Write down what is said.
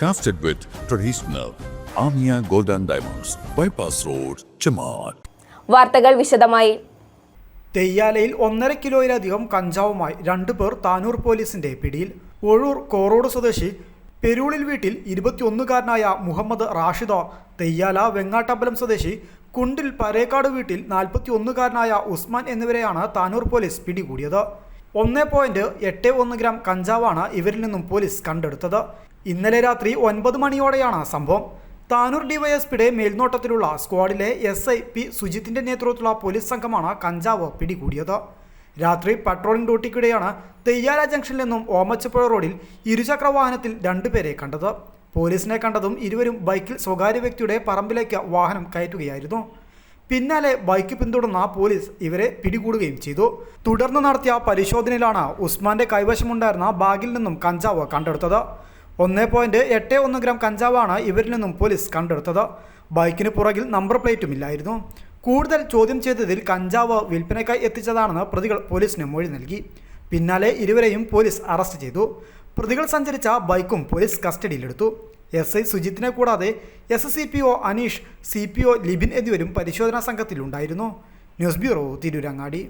Crafted with traditional Amia Golden Diamonds, Bypass Road, Chamat. വാർത്തകൾ വിശദമായി. തെയ്യാലയിൽ ഒന്നര കിലോയിലധികം കഞ്ചാവുമായി രണ്ടു പേർ താനൂർ പോലീസിന്റെ പിടിയിൽ. ഒഴൂർ കോറോട് സ്വദേശി പെരൂളിൽ വീട്ടിൽ ഇരുപത്തിയൊന്നുകാരനായ മുഹമ്മദ് റാഷിദ തെയ്യാല വെങ്ങാട്ടമ്പലം സ്വദേശി കുണ്ടിൽ പരേക്കാട് വീട്ടിൽ നാൽപ്പത്തിയൊന്നുകാരനായ ഉസ്മാൻ എന്നിവരെയാണ് താനൂർ പോലീസ് പിടികൂടിയത്. ഒന്ന് പോയിന്റ് എട്ട് ഒന്ന് ഗ്രാം കഞ്ചാവാണ് ഇവരിൽ നിന്നും പോലീസ് കണ്ടെടുത്തത്. ഇന്നലെ രാത്രി ഒൻപത് മണിയോടെയാണ് സംഭവം. താനൂർ ഡിവൈഎസ്പിയുടെ മേൽനോട്ടത്തിലുള്ള സ്ക്വാഡിലെ എസ് ഐ പി സുജിത്തിന്റെ നേതൃത്വത്തിലുള്ള പോലീസ് സംഘമാണ് കഞ്ചാവ് പിടികൂടിയത്. രാത്രി പട്രോളിംഗ് ഡ്യൂട്ടിക്കിടെയാണ് തെയ്യാല ജംഗ്ഷനിൽ നിന്നും ഓമച്ചപ്പുഴ റോഡിൽ ഇരുചക്ര വാഹനത്തിൽ രണ്ടുപേരെ കണ്ടത്. പോലീസിനെ കണ്ടതും ഇരുവരും ബൈക്കിൽ സ്വകാര്യ വ്യക്തിയുടെ പറമ്പിലേക്ക് വാഹനം കയറ്റുകയായിരുന്നു. പിന്നാലെ ബൈക്ക് പിന്തുടർന്ന പോലീസ് ഇവരെ പിടികൂടുകയും ചെയ്തു. തുടർന്ന് നടത്തിയ പരിശോധനയിലാണ് ഉസ്മാന്റെ കൈവശമുണ്ടായിരുന്ന ബാഗിൽ നിന്നും കഞ്ചാവ് കണ്ടെടുത്തത്. ഒന്ന് പോയിന്റ് എട്ട് ഒന്ന് ഗ്രാം കഞ്ചാവാണ് ഇവരിൽ നിന്നും പോലീസ് കണ്ടെടുത്തത്. ബൈക്കിന് പുറകിൽ നമ്പർ പ്ലേറ്റും ഇല്ലായിരുന്നു. കൂടുതൽ ചോദ്യം ചെയ്തതിൽ കഞ്ചാവ് വിൽപ്പനയ്ക്കായി എത്തിച്ചതാണെന്ന് പ്രതികൾ പോലീസിന് മൊഴി നൽകി. പിന്നാലെ ഇരുവരെയും പോലീസ് അറസ്റ്റ് ചെയ്തു. പ്രതികൾ സഞ്ചരിച്ച ബൈക്കും പോലീസ് കസ്റ്റഡിയിലെടുത്തു. എസ് ഐ സുജിത്തിനെ കൂടാതെ S C P O Aneesh C P O Libin എന്നിവരും പരിശോധനാ സംഘത്തിലുണ്ടായിരുന്നു. News bureau Tirurangadi.